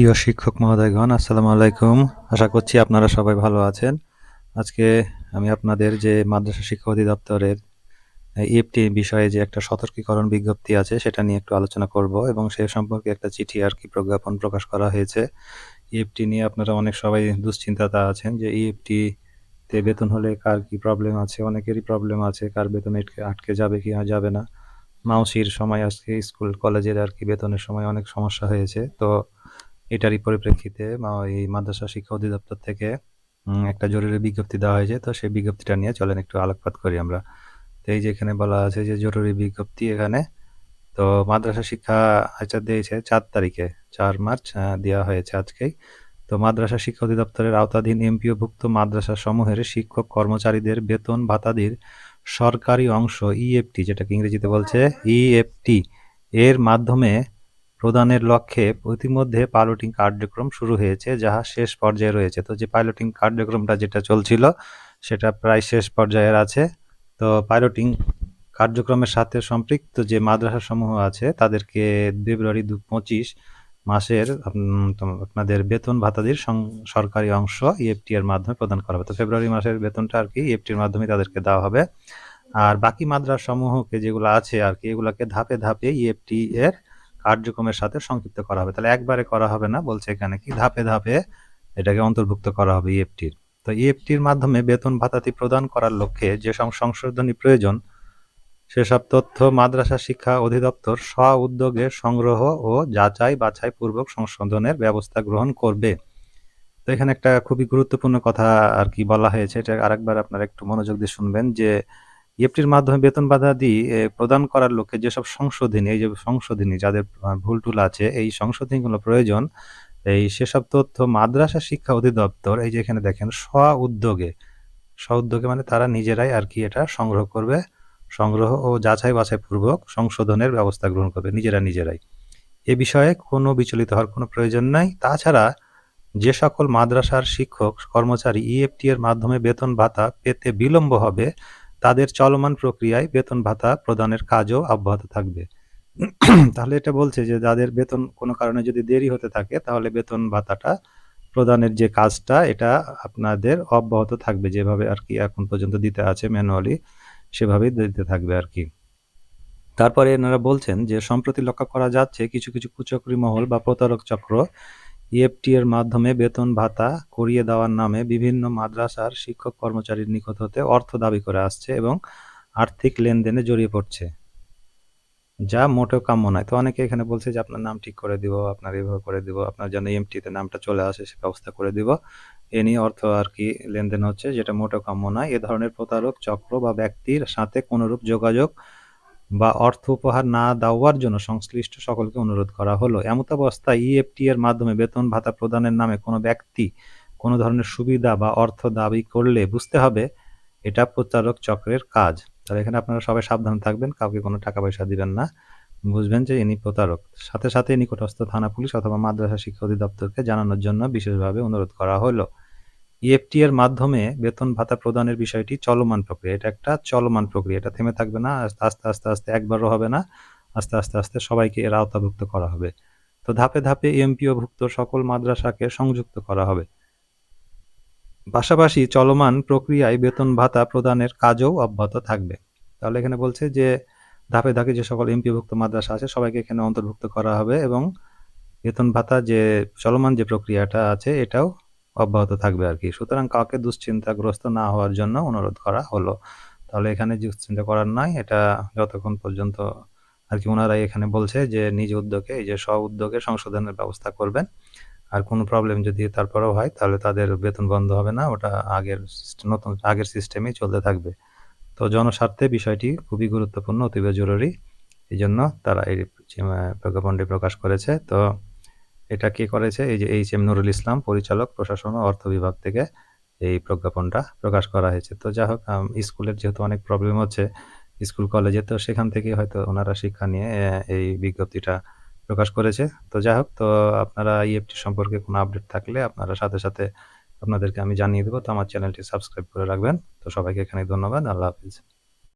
প্রিয় শিক্ষক মহোদয়গণ, আসসালামু আলাইকুম। আশা করছি আপনারা সবাই ভালো আছেন। আজকে আমি আপনাদের যে মাদ্রাসা শিক্ষা অধিদপ্তরের ইএফটি বিষয়ে যে একটা সতর্কীকরণ বিজ্ঞপ্তি আছে, সেটা নিয়ে একটু আলোচনা করব এবং সে সম্পর্কে একটা চিঠি আর কি প্রজ্ঞাপন প্রকাশ করা হয়েছে। ইএফটি নিয়ে আপনারা অনেক সবাই দুশ্চিন্তাতা আছেন যে ইএফটি তে বেতন হলে কার কি প্রবলেম আছে, অনেকেরই প্রবলেম আছে, কার বেতন আটকে যাবে কি যাবে না। মাউসির সময় আজকে স্কুল, কলেজের আর কি বেতনের সময় অনেক সমস্যা হয়েছে। তো এটারই পরিপ্রেক্ষিতে এই মাদ্রাসা শিক্ষা অধিদপ্তর থেকে একটা জরুরি বিজ্ঞপ্তি দেওয়া হয়েছে। তো সেই বিজ্ঞপ্তিটা নিয়ে চলেন, একটু আলোকপাত করি আমরা। তো এই যে এখানে বলা আছে যে জরুরি বিজ্ঞপ্তি এখানে, তো মাদ্রাসা শিক্ষা আচার দিয়েছে চার তারিখে, চার মার্চ দেওয়া হয়েছে আজকেই। তো মাদ্রাসা শিক্ষা অধিদপ্তরের আওতাধীন এমপিওভুক্ত মাদ্রাসা সমূহের শিক্ষক কর্মচারীদের বেতন ভাতাদির সরকারি অংশ ইএফটি যেটাকে ইংরেজিতে বলছে ইএফটি এর মাধ্যমে প্রদানের লক্ষ্যে ইতিমধ্যে পাইলটিং কার্যক্রম শুরু হয়েছে, যাহা শেষ পর্যায়ে রয়েছে। তো যে পাইলটিং কার্যক্রমটা যেটা চলছিল, সেটা প্রায় শেষ পর্যায়ের আছে। তো পাইলটিং কার্যক্রমের সাথে সম্পৃক্ত যে মাদ্রাসা সমূহ আছে, তাদেরকে ফেব্রুয়ারি দু পঁচিশ মাসের আপনাদের বেতন ভাতাদির সরকারি অংশ ইএফটি এর মাধ্যমে প্রদান করা হবে। তো ফেব্রুয়ারি মাসের বেতনটা আর কি ইএফটির মাধ্যমে তাদেরকে দেওয়া হবে। আর বাকি মাদ্রাসা সমূহকে যেগুলো আছে আর কি, এগুলাকে ধাপে ধাপে ইএফটি এর কার্যক্রমের সাথে সংক্ষিপ্ত করা হবে। তাহলে একবারে করা হবে না, বলছে এখানে কি? ধাপে ধাপে এটাকে অন্তর্ভুক্ত করা হবে ইএফটির তো ইএফটির মাধ্যমে বেতন ভাতাটি প্রদান করার লক্ষ্যে যে সংশোধনী প্রয়োজন, সেসব তথ্য মাদ্রাসা শিক্ষা অধিদপ্তর স্ব উদ্যোগে সংগ্রহ ও যাচাই বাছাই পূর্বক সংশোধনের ব্যবস্থা গ্রহণ করবে। তো এখানে একটা খুবই গুরুত্বপূর্ণ কথা আর কি বলা হয়েছে, এটা আরেকবার আপনারা একটু মনোযোগ দিয়ে শুনবেন যে ইএফটির মাধ্যমে বেতন বাধাদি প্রদান করার লক্ষ্যে যেসব সংশোধনী, এই যে সংশোধনী যাদের ভুল টুল আছে, এই সংশোধনীগুলো প্রয়োজন, এই সেসব তথ্য মাদ্রাসা শিক্ষা অধিদপ্তর, এই যে এখানে দেখেন, স্ব উদ্যোগে স্ব উদ্যোগে মানে তারা নিজেরাই আর কি এটা সংগ্রহ করবে, সংগ্রহ ও যাচাই বাছাই পূর্বক সংশোধনের ব্যবস্থা গ্রহণ করবে, নিজেরা নিজেরাই। এ বিষয়ে কোনো বিচলিত হওয়ার কোনো প্রয়োজন নাই। তাছাড়া যে সকল মাদ্রাসার শিক্ষক, কর্মচারী ইএফটি এর মাধ্যমে বেতন ভাতা পেতে বিলম্ব হবে তাদের চলমান প্রক্রিয়ায় বেতন ভাতা প্রদানের কাজও অব্যাহত থাকবে। তাহলে এটা বলছে যে যাদের বেতন কোনো কারণে যদি দেরি হতে থাকে, তাহলে বেতন ভাতাটা প্রদানের যে কাজটা, এটা আপনাদের অব্যাহত থাকবে। যেভাবে আর কি এখন পর্যন্ত দিতে আছে ম্যানুয়ালি, সেভাবেই দিতে থাকবে আর কি। তারপরে এনারা বলছেন যে, সম্প্রতি লক্ষ্য করা যাচ্ছে, কিছু কিছু কুচক্রি মহল বা প্রতারক চক্র ইএফটি এর মাধ্যমে বেতন ভাতা করিয়ে দেওয়ার নামে বিভিন্ন মাদ্রাসার শিক্ষক কর্মচারীর নিকট হতে অর্থ দাবি করে আসছে এবং আর্থিক লেনদেনে জড়িয়ে পড়ছে। যা মোটেও কাম্য নয়। তো অনেকে এখানে বলছে যে, আপনার নাম ঠিক করে দিব, আপনার এভাবে করে দিব, আপনার যেন এমটিতে নামটা চলে আসে, সে ব্যবস্থা করে দিব। এ নিয়ে অর্থ আর কি লেনদেন হচ্ছে, যেটা মোটেও কাম্য নয়। এ ধরনের প্রতারক চক্র বা ব্যক্তির সাথে কোনোরূপ যোগাযোগ বা অর্থ উপহার না দেওয়ার জন্য সংশ্লিষ্ট সকলকে অনুরোধ করা হলো। এমতাবস্থায় ইএফটি এর মাধ্যমে বেতন ভাতা প্রদানের নামে কোনো ব্যক্তি কোনো ধরনের সুবিধা বা অর্থ দাবি করলে বুঝতে হবে, এটা প্রচারক চক্রের কাজ। তাহলে এখানে আপনারা সবাই সাবধান থাকবেন, কাউকে কোনো টাকা পয়সা দিবেন না। বুঝবেন যে ইনি প্রতারক। সাথে সাথে নিকটস্থ থানা পুলিশ অথবা মাদ্রাসা শিক্ষা অধিদপ্তরকে জানানোর জন্য বিশেষভাবে অনুরোধ করা হলো। ইএফটি এর মাধ্যমে বেতন ভাতা প্রদানের বিষয়টি চলমান প্রক্রিয়া। এটা একটা চলমান প্রক্রিয়া। এটা থেমে থাকবে না, আস্তে আস্তে আস্তে একবারও হবে না, আস্তে আস্তে আস্তে সবাইকে এর আওতাভুক্ত করা হবে। তো ধাপে ধাপে এমপিওভুক্ত সকল মাদ্রাসাকে সংযুক্ত করা হবে। পাশাপাশি চলমান প্রক্রিয়ায় বেতন ভাতা প্রদানের কাজও অব্যাহত থাকবে। তাহলে এখানে বলছে যে, ধাপে ধাপে যে সকল এমপিভুক্ত মাদ্রাসা আছে, সবাইকে এখানে অন্তর্ভুক্ত করা হবে এবং বেতন ভাতা যে, চলমান যে প্রক্রিয়াটা আছে, এটাও অব্যাহত থাকবে আর কি। সুতরাং কাউকে দুশ্চিন্তাগ্রস্ত না হওয়ার জন্য অনুরোধ করা হলো। তাহলে এখানে দুশ্চিন্তা করার নাই এটা যতক্ষণ পর্যন্ত আর কি ওনারাই এখানে বলছে যে নিজ উদ্যোগে, এই যে স্ব উদ্যোগে সংশোধনের ব্যবস্থা করবেন। আর কোনো প্রবলেম যদি তারপরেও হয়, তাহলে তাদের বেতন বন্ধ হবে না, ওটা আগের নতুন আগের সিস্টেমেই চলতে থাকবে। তো জনস্বার্থে বিষয়টি খুবই গুরুত্বপূর্ণ, অতীব জরুরি। এই জন্য তারা এই প্রজ্ঞাপনটি প্রকাশ করেছে। তো এটা কে করেছে? এই যে এইচ এম নুরুল ইসলাম পরিচালক, প্রশাসন ও অর্থ বিভাগ থেকে এই প্রজ্ঞাপনটা প্রকাশ করা হয়েছে। তো যা হোক স্কুলের যেহেতু অনেক প্রবলেম হচ্ছে, স্কুল, কলেজে, তো সেখান থেকে হয়তো ওনারা শিক্ষা নিয়ে এই বিজ্ঞপ্তিটা প্রকাশ করেছে। তো যাই হোক, তো আপনারা ইএফটি সম্পর্কে কোনো আপডেট থাকলে আপনারা সাথে সাথে আপনাদেরকে আমি জানিয়ে দেবো। তো আমার চ্যানেলটি সাবস্ক্রাইব করে রাখবেন। তো সবাইকে এখানে ধন্যবাদ। আল্লাহ হাফিজ।